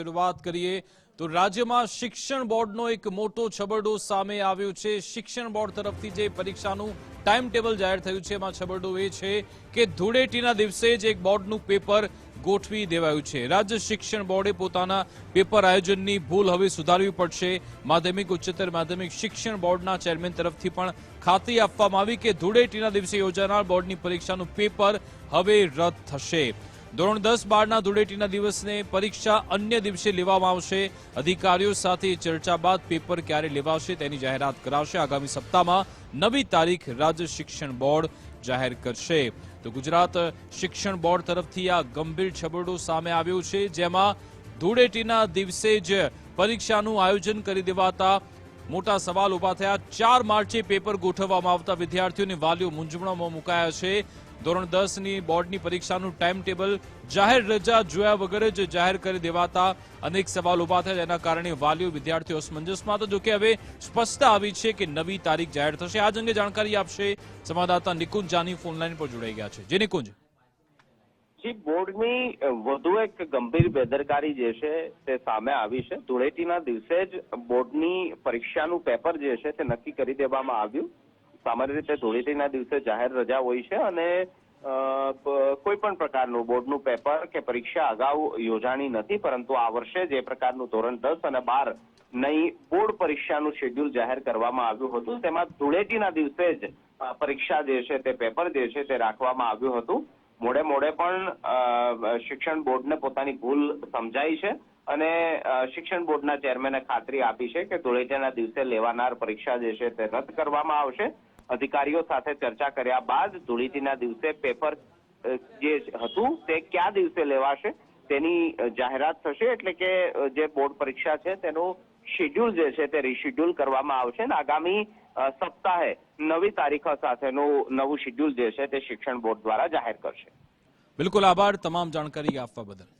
શરૂઆત કરીએ તો રાજ્યમાં શિક્ષણ બોર્ડનો એક મોટો છબરડો સામે આવ્યો છે. શિક્ષણ બોર્ડ તરફથી જે પરીક્ષાનું ટાઈમ ટેબલ જાહેર થયું છે, એમાં છબરડો એ છે કે ધૂળેટીના દિવસે જ એક બોર્ડનું પેપર ગોઠવી દેવાયું છે. રાજ્ય શિક્ષણ બોર્ડે પોતાના પેપર આયોજનની ભૂલ હવે સુધારવી પડશે. માધ્યમિક, ઉચ્ચતર માધ્યમિક શિક્ષણ બોર્ડના ચેરમેન તરફથી પણ ખાતરી આપવામાં આવી કે ધૂળેટીના દિવસે યોજાનાર બોર્ડની પરીક્ષાનું પેપર હવે રદ થશે. ધોરણ દસ બારના ધૂળેટીના દિવસને પરીક્ષા અન્ય દિવસે લેવામાં આવશે. અધિકારીઓ સાથે ચર્ચા બાદ પેપર ક્યારે લેવાશે તેની જાહેરાત કરાશે. આગામી સપ્તાહમાં નવી તારીખ રાજ્ય શિક્ષણ બોર્ડ જાહેર કરશે. તો ગુજરાત શિક્ષણ બોર્ડ તરફથી આ ગંભીર છબરડો સામે આવ્યો છે, જેમાં ધૂળેટીના દિવસે જ પરીક્ષાનું આયોજન કરી દેવાતા મોટા સવાલ ઊભા થયા. ચાર માર્ચે પેપર ગોઠવવામાં આવતા વિદ્યાર્થીઓને વાલીઓ મૂંઝવણમાં મુકાયા છે. ધોરણ દસની બોર્ડની પરીક્ષાનું ટાઈમ ટેબલ જાહેર રજા જોયા વગર જ જાહેર કરી દેવાતા અનેક સવાલ ઊભા થયા, જેના કારણે વાલીઓ, વિદ્યાર્થીઓ અસમંજસમાં તો જોકે હવે સ્પષ્ટતા આવી છે કે નવી તારીખ જાહેર થશે. આ અંગે જાણકારી આપશે સંવાદદાતા નિકુંજ જાની ફોનલાઈન પર જોડાઈ ગયા છે. જે નિકુંજ. જી બોર્ડની વધુ એક ગંભીર બેદરકારી જે છે તે સામે આવી છે. ધૂળેટીના દિવસે જ બોર્ડની પરીક્ષાનું પેપર જે છે તે નક્કી કરી દેવામાં આવ્યું. સામાન્ય રીતે ધૂળેટીના દિવસે જાહેર રજા હોય છે અને કોઈ પણ પ્રકારનું બોર્ડનું પેપર કે પરીક્ષા અગાઉ યોજાણી નથી, પરંતુ આ વર્ષે જે પ્રકારનું ધોરણ દસ અને બાર નહીં બોર્ડ પરીક્ષાનું શેડ્યુલ જાહેર કરવામાં આવ્યું હતું, તેમાં ધૂળેટીના દિવસે જ પરીક્ષા જે છે તે પેપર જે છે તે રાખવામાં આવ્યું હતું. મોડે મોડે પણ શિક્ષણ બોર્ડને પોતાની ભૂલ સમજાઈ છે અને શિક્ષણ બોર્ડના ચેરમેને ખાતરી આપી છે કે ધૂળેટીના દિવસે લેવાનાર પરીક્ષા જે છે તે રદ કરવામાં આવશે. અધિકારીઓ સાથે ચર્ચા કર્યા બાદ ધૂળેટીના દિવસે પેપર જે હતું તે કયા દિવસે લેવાશે તેની જાહેરાત થશે એટલે કે જે બોર્ડ પરીક્ષા છે તેનું શેડ્યુલ જે છે તે રીશેડ્યુલ કરવામાં આવશે અને આગામી સપ્તાહે નવી તારીખો સાથેનું નવું શેડ્યુલ જે છે તે શિક્ષણ બોર્ડ દ્વારા જાહેર કરશે. બિલકુલ આભાર. તમામ જાણકારી આપવા બદલ.